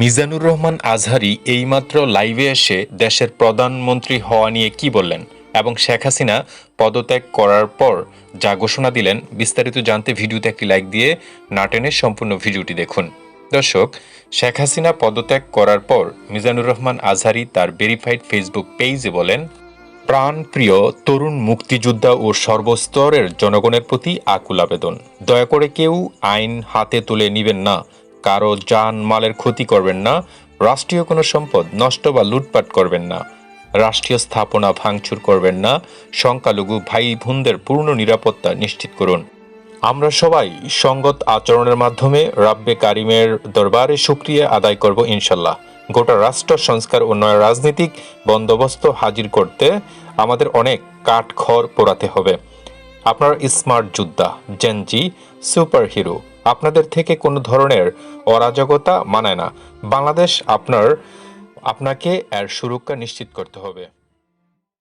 মিজানুর রহমান আজহারি এইমাত্র লাইভে এসে দেশের প্রধানমন্ত্রী হওয়া নিয়ে কি বললেন এবং শেখ হাসিনা পদত্যাগ করার পর যা ঘোষণা দিলেন, বিস্তারিত জানতে ভিডিওতে একটি লাইক দিয়ে নাটেনের সম্পূর্ণ ভিডিওটি দেখুন। দর্শক, শেখ হাসিনা পদত্যাগ করার পর মিজানুর রহমান আজহারি তার ভেরিফাইড ফেসবুক পেজে বলেন, প্রাণপ্রিয় তরুণ মুক্তিযোদ্ধা ও সর্বস্তরের জনগণের প্রতি আকুল আবেদন। দয়া করে কেউ আইন হাতে তুলে নিবেন না। কারও যান মালের ক্ষতি করবেন না, রাষ্ট্রীয় কোনো সম্পদ নষ্ট বা লুটপাট করবেন না, রাষ্ট্রীয় স্থাপনা ভাঙচুর করবেন না, সংখ্যালঘু ভাই বোনদের পূর্ণ নিরাপত্তা নিশ্চিত করুন। আমরা সবাই সঙ্গত আচরণের মাধ্যমে রাব্বে কারিমের দরবারে সুক্রিয়া আদায় করব ইনশাল্লাহ। গোটা রাষ্ট্র সংস্কার, উন্নয়ন নয় রাজনৈতিক বন্দোবস্ত হাজির করতে আমাদের অনেক কাঠখড় পোড়াতে হবে। আপনার স্মার্ট যোদ্ধা, জেনজি সুপার হিরো আপনাদের থেকে কোনো ধরনের অরাজকতা মানায় না। বাংলাদেশ আপনার, আপনাকে এর সুরক্ষা নিশ্চিত করতে হবে।